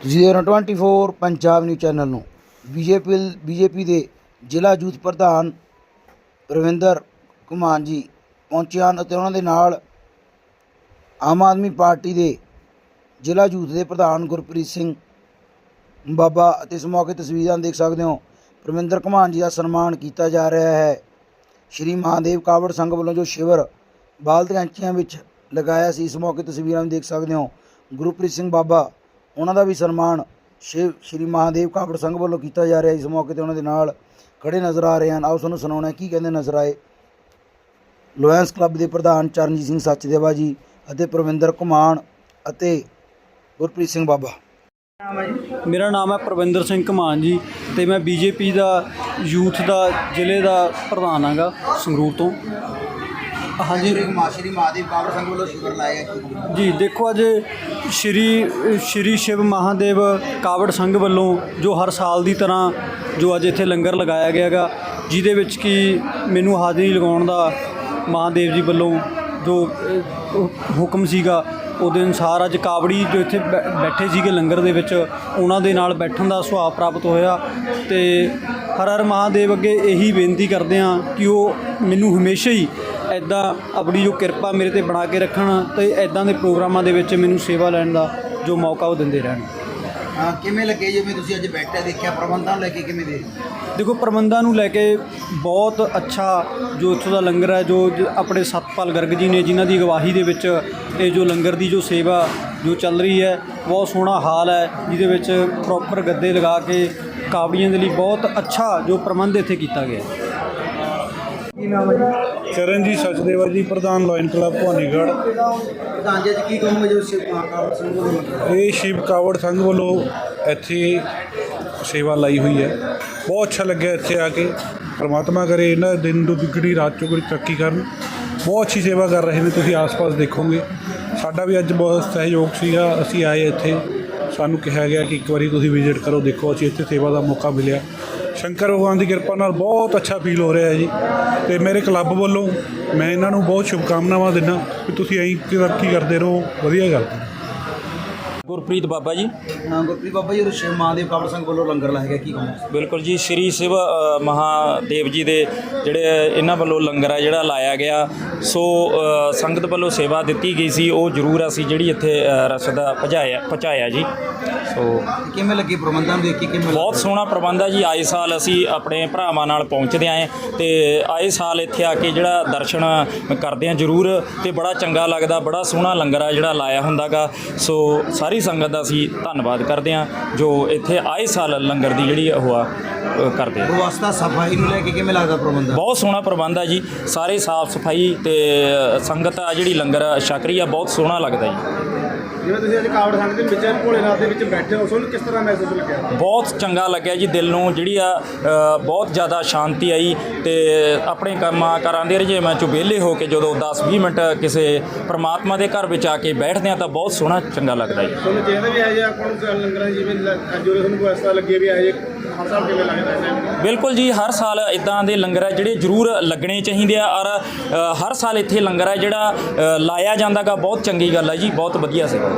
ਤੁਸੀਂ ਦੇਖ ਰਹੇ 24 ਪੰਜਾਬ ਨਿਊਜ਼ ਚੈਨਲ ਨੂੰ। ਬੀਜੇਪੀ ਬੀਜੇਪੀ ਦੇ ਜ਼ਿਲ੍ਹਾ ਯੂਥ ਪ੍ਰਧਾਨ ਰਵਿੰਦਰ ਕੁਮਾਰ ਜੀ ਪਹੁੰਚੇ ਹਨ ਅਤੇ ਉਹਨਾਂ ਦੇ ਨਾਲ ਆਮ ਆਦਮੀ ਪਾਰਟੀ ਦੇ ਜ਼ਿਲ੍ਹਾ ਯੂਥ ਦੇ ਪ੍ਰਧਾਨ ਗੁਰਪ੍ਰੀਤ ਸਿੰਘ ਬਾਬਾ ਅਤੇ ਇਸ ਮੌਕੇ ਤਸਵੀਰਾਂ ਦੇਖ ਸਕਦੇ ਹੋ। ਪਰਮਿੰਦਰ ਕੁਮਾਰ ਜੀ ਦਾ ਸਨਮਾਨ ਕੀਤਾ ਜਾ ਰਿਹਾ ਹੈ। ਸ਼੍ਰੀ ਮਹਾਦੇਵ ਕਾਵੜ ਸੰਘ ਵੱਲੋਂ ਜੋ ਸ਼ਿਵਰ ਬਾਲਦ ਕੈਂਚੀਆਂ ਵਿੱਚ ਲਗਾਇਆ ਸੀ, ਇਸ ਮੌਕੇ ਤਸਵੀਰਾਂ ਨੂੰ ਦੇਖ ਸਕਦੇ ਹੋ। ਗੁਰਪ੍ਰੀਤ ਸਿੰਘ ਬਾਬਾ ਉਹਨਾਂ ਦਾ ਵੀ ਸਨਮਾਨ ਸ਼ਿਵ, ਸ਼੍ਰੀ ਮਹਾਦੇਵ ਕਾਵੜ ਸੰਘ ਵੱਲੋਂ ਕੀਤਾ ਜਾ ਰਿਹਾ ਇਸ ਮੌਕੇ ਤੇ ਉਹਨਾਂ ਦੇ ਨਾਲ ਖੜੇ ਨਜ਼ਰ ਆ ਰਹੇ ਹਨ। ਆਓ ਤੁਹਾਨੂੰ ਸੁਣਾਉਣਾ ਕੀ ਕਹਿੰਦੇ ਨਜ਼ਰ ਆਏ? ਲੋਇੰਸ ਕਲੱਬ ਦੇ ਪ੍ਰਧਾਨ ਚਰਨਜੀਤ ਸਿੰਘ ਸੱਚਦੇਵਾ ਜੀ ਅਤੇ ਪ੍ਰਵਿੰਦਰ ਕੁਮਾਰ ਅਤੇ ਗੁਰਪ੍ਰੀਤ ਸਿੰਘ ਬਾਬਾ। ਮੇਰਾ ਨਾਮ ਹੈ ਪ੍ਰਵਿੰਦਰ ਸਿੰਘ ਕਮਾਨ ਜੀ ਤੇ ਮੈਂ ਬੀਜੇਪੀ ਦਾ, ਯੂਥ ਦਾ, ਜ਼ਿਲ੍ਹੇ ਦਾ ਪ੍ਰਧਾਨ ਹਾਂਗਾ ਸੰਗਰੂਰ ਤੋਂ। ਹਾਂਜੀ। ਸ਼੍ਰੀ ਮਹਾਦੇਵ ਕਾਵੜ ਸੰਘ ਵੱਲੋਂ ਸ਼ਿਵਰ ਲਾਇਆ ਜੀ ਦੇਖੋ ਅੱਜ ਸ਼੍ਰੀ ਸ਼੍ਰੀ ਸ਼ਿਵ ਮਹਾਦੇਵ ਕਾਵੜ ਸੰਘ ਵੱਲੋਂ ਜੋ ਹਰ ਸਾਲ ਦੀ ਤਰ੍ਹਾਂ ਜੋ ਅੱਜ ਇੱਥੇ ਲੰਗਰ ਲਗਾਇਆ ਗਿਆ ਹੈਗਾ ਜਿਹਦੇ ਵਿੱਚ ਕਿ ਮੈਨੂੰ ਹਾਜ਼ਰੀ ਲਗਾਉਣ ਦਾ ਮਹਾਦੇਵ ਜੀ ਵੱਲੋਂ ਜੋ ਅਹ, ਹੁਕਮ ਸੀਗਾ ਉਹਦੇ ਅਨੁਸਾਰ ਅੱਜ ਕਾਵੜੀ ਜੋ ਇੱਥੇ ਬੈ- ਬੈਠੇ ਸੀਗੇ ਲੰਗਰ ਦੇ ਵਿੱਚ ਉਹਨਾਂ ਦੇ ਨਾਲ ਬੈਠਣ ਦਾ ਸੁਭਾਅ ਪ੍ਰਾਪਤ ਹੋਇਆ ਤੇ ਹਰ ਹਰ ਮਹਾਦੇਵ ਅੱਗੇ ਇਹੀ ਬੇਨਤੀ ਕਰਦੇ ਹਾਂ ਕਿ ਉਹ ਮੈਨੂੰ ਹਮੇਸ਼ਾ ਹੀ ਐਦਾਂ ਆਪਣੀ ਜੋ ਕਿਰਪਾ ਮੇਰੇ ਤੇ ਬਣਾ ਕੇ ਰੱਖਣ ਤੇ ਐਦਾਂ ਦੇ ਪ੍ਰੋਗਰਾਮਾਂ ਦੇ ਵਿੱਚ ਮੈਨੂੰ ਸੇਵਾ ਲੈਣ ਦਾ ਜੋ ਮੌਕਾ ਉਹ ਦਿੰਦੇ ਰਹਿਣ। ਹਾਂ ਕਿਵੇਂ ਲੱਗੇ ਜਿਵੇਂ ਤੁਸੀਂ ਅੱਜ ਬੈਠੇ ਦੇਖਿਆ? ਪ੍ਰਬੰਧਾਂ ਨੂੰ ਲੈ ਕੇ ਕਿਵੇਂ ਦੇ ਦੇਖੋ ਪ੍ਰਬੰਧਾਂ ਨੂੰ ਲੈ ਕੇ ਬਹੁਤ ਅੱਛਾ ਜੋ ਇੱਥੋਂ ਦਾ ਲੰਗਰ ਹੈ ਜੋ ਜ- ਆਪਣੇ ਸਤਪਾਲ ਗਰਗ ਜੀ ਨੇ ਜਿਨ੍ਹਾਂ ਦੀ ਅਗਵਾਈ ਦੇ ਵਿੱਚ ਇਹ ਜੋ ਲੰਗਰ ਦੀ ਜੋ ਸੇਵਾ ਜੋ ਚੱਲ ਰਹੀ ਹੈ ਬਹੁਤ ਸੋਹਣਾ ਹਾਲ ਹੈ। ਜਿਹਦੇ ਵਿੱਚ ਪ੍ਰੋਪਰ ਗੱਦੇ ਲਗਾ ਕੇ ਕਾਵੜੀਆਂ ਦੇ ਲਈ ਬਹੁਤ ਅੱਛਾ ਜੋ ਪ੍ਰਬੰਧ ਇੱਥੇ ਕੀਤਾ ਗਿਆ। ਹੈ ਕੀ ਨਾਮ ਹੈ ਜੀ? ਚਰਨਜੀਤ ਸਚਦੇਵਾ ਜੀ ਪ੍ਰਧਾਨ ਲਾਇਨ ਕਲੱਬ ਭਵਾਨੀਗੜ੍ਹ। ਪ੍ਰਧਾਨ ਜੀ ਅੱਜ ਕੀ ਕਹੋਗੇ ਜੋ ਸ਼ਿਵ ਕਾਵੜ ਸੰਘ ਵੱਲੋਂ ਇਹ ਸ਼ਿਵ ਕਾਵੜ ਸੰਘ ਵੱਲੋਂ ਇੱਥੇ ਸੇਵਾ ਲਾਈ ਹੋਈ ਹੈ। ਬਹੁਤ ਅੱਛਾ ਲੱਗਿਆ ਇੱਥੇ ਆ ਕੇ। ਪ੍ਰਮਾਤਮਾ ਕਰੇ ਇਹਨਾਂ ਦਿਨ ਤੋਂ ਦੁੱਗਣੀ ਰਾਤ ਚੌਗਣੀ ਤਰੱਕੀ ਕਰਨ। ਬਹੁਤ ਅੱਛੀ ਸੇਵਾ ਕਰ ਰਹੇ ਨੇ ਤੁਸੀਂ ਆਸ-ਪਾਸ ਦੇਖੋਗੇ। ਸਾਡਾ ਵੀ ਅੱਜ ਬਹੁਤ ਸਹਿਯੋਗ ਸੀਗਾ ਅਸੀਂ ਆਏ ਇੱਥੇ। ਸਾਨੂੰ ਕਿਹਾ ਗਿਆ ਕਿ ਇੱਕ ਵਾਰੀ ਤੁਸੀਂ ਵਿਜ਼ਿਟ ਕਰੋ ਦੇਖੋ ਅਸੀਂ ਇੱਥੇ ਸੇਵਾ ਦਾ ਮੌਕਾ ਮਿਲਿਆ। ਸ਼ੰਕਰ ਭਗਵਾਨ ਦੀ ਕਿਰਪਾ ਨਾਲ ਬਹੁਤ ਅੱਛਾ ਫੀਲ ਹੋ ਰਿਹਾ ਹੈ ਜੀ। ਤੇ ਮੇਰੇ ਕਲੱਬ ਵੱਲੋਂ ਮੈਂ ਇਹਨਾਂ ਨੂੰ ਬਹੁਤ ਸ਼ੁਭਕਾਮਨਾਵਾਂ ਦਿੰਦਾ ਕਿ ਤੁਸੀਂ ਐਂ ਤਰੱਕੀ ਕਰਦੇ ਰਹੋ, ਵਧੀਆ ਕਰਦੇ ਗੁਰਪ੍ਰੀਤ ਬਾਬਾ ਜੀ। ਹਾਂ ਗੁਰਪ੍ਰੀਤ ਬਾਬਾ ਜੀ ਸ਼ਿਵ ਮਹਾਦੇਵ ਕਾਵੜ ਸੰਘ ਵੱਲੋਂ ਲੰਗਰ ਲਾਇਆ ਗਿਆ ਕੀ ਕਹੋਗੇ? ਬਿਲਕੁਲ ਜੀ ਸ੍ਰੀ ਸ਼ਿਵ ਮਹਾਦੇਵ ਜੀ ਦੇ ਜਿਹੜੇ ਇਹਨਾਂ ਵੱਲੋਂ ਲੰਗਰ ਹੈ ਜਿਹੜਾ ਲਾਇਆ ਗਿਆ। ਸੋ ਸੰਗਤ ਵੱਲੋਂ ਸੇਵਾ ਦਿੱਤੀ ਗਈ ਸੀ ਉਹ ਜ਼ਰੂਰ ਅਸੀਂ ਜਿਹੜੀ ਇੱਥੇ ਅ, ਰਸਦ ਪਹੁੰਚਾਇਆ ਪਹੁੰਚਾਇਆ ਜੀ। ਸੋ ਕਿਵੇਂ ਲੱਗੇ ਪ੍ਰਬੰਧਾਂ ਦੇਖ ਕੇ ਕਿਵੇਂ ਬਹੁਤ ਸੋਹਣਾ ਪ੍ਰਬੰਧ ਹੈ ਜੀ ਆਏ ਸਾਲ ਅਸੀਂ ਆਪਣੇ ਭਰਾਵਾਂ ਨਾਲ ਪਹੁੰਚਦੇ ਆਏ ਤੇ ਆਏ ਸਾਲ ਇੱਥੇ ਆ ਕੇ ਜਿਹੜਾ ਦਰਸ਼ਨ ਕਰਦੇ ਆ ਜ਼ਰੂਰ ਤੇ ਬੜਾ ਚੰਗਾ ਲੱਗਦਾ ਬੜਾ ਸੋਹਣਾ ਲੰਗਰ ਆ ਜਿਹੜਾ ਲਾਇਆ ਹੁੰਦਾਗਾ। ਸੋ ਸਾਰੀ ਸੰਗਤ ਦਾ ਅਸੀਂ ਧੰਨਵਾਦ ਕਰਦੇ ਆ ਜੋ ਇੱਥੇ ਆਏ ਸਾਲ ਲੰਗਰ ਦੀ ਜਿਹੜੀ ਉਹ ਆ ਕਰਦੇ ਆ। ਵਿਵਸਥਾ ਸਫ਼ਾਈ ਨੂੰ ਲੈ ਕੇ ਕਿਵੇਂ ਲੱਗਦਾ ਪ੍ਰਬੰਧ ਬਹੁਤ ਸੋਹਣਾ ਪ੍ਰਬੰਧ ਹੈ ਜੀ। ਸਾਰੇ ਸਾਫ਼ ਸਫ਼ਾਈ ਤੇ ਸੰਗਤ ਆ ਜਿਹੜੀ ਲੰਗਰ ਛਕ ਰਹੀ ਆ ਬਹੁਤ ਸੋਹਣਾ ਲੱਗਦਾ ਜੀ। ਜਿਵੇਂ ਤੁਸੀਂ ਅੱਜ ਕਾਵੜ ਸੰਘ ਦੇ ਵਿੱਚ ਭੋਲੇਨਾਥ ਦੇ ਵਿੱਚ ਬੈਠੇ ਹੋ ਤੁਹਾਨੂੰ ਕਿਸ ਤਰ੍ਹਾਂ ਮਹਿਸੂਸ ਲੱਗਿਆ? ਬਹੁਤ ਚੰਗਾ ਲੱਗਿਆ ਜੀ ਦਿਲ ਨੂੰ ਜਿਹੜੀ ਆ ਅ, ਬਹੁਤ ਜ਼ਿਆਦਾ ਸ਼ਾਂਤੀ ਆਈ ਤੇ ਆਪਣੇ ਕੰਮਾਂ ਕਾਰਾਂ ਦੇ ਰਜੇਵਾਂ ਚੋਂ ਵਿਹਲੇ ਹੋ ਕੇ ਜਦੋਂ 10-20 ਮਿੰਟ ਕਿਸੇ ਪ੍ਰਮਾਤਮਾ ਦੇ ਘਰ ਵਿੱਚ ਆ ਕੇ ਬੈਠਦੇ ਆ ਤਾਂ ਬਹੁਤ ਸੋਹਣਾ ਚੰਗਾ ਲੱਗਦਾ ਜੀ। ਤੁਹਾਨੂੰ ਚਾਹੀਦਾ ਵੀ ਜਿਹਾ ਆਪਾਂ ਨੂੰ ਲੰਗਰਾਂ ਜਿਵੇਂ ਲ- ਅੱਜ ਉਰੇ ਤੁਹਾਨੂੰ ਕੋਈ ਐਸਾ ਲੱਗੇ ਵੀ ਜਿਹੇ ਹਰ ਕਿਵੇਂ ਲੱਗਦਾ ਹੈ? ਬਿਲਕੁਲ ਜੀ ਹਰ ਸਾਲ ਇਦਾਂ ਦੇ ਲੰਗਰ ਹੈ ਜਿਹੜੇ ਜ਼ਰੂਰ ਲੱਗਣੇ ਚਾਹੀਦੇ ਆ ਔਰ ਅ, ਹਰ ਸਾਲ ਇੱਥੇ ਲੰਗਰ ਹੈ ਜਿਹੜਾ ਅ, ਲਾਇਆ ਜਾਂਦਾਗਾ। ਬਹੁਤ ਚੰਗੀ ਗੱਲ ਹੈ ਜੀ ਬਹੁਤ ਵਧੀਆ ਸੀਗਾ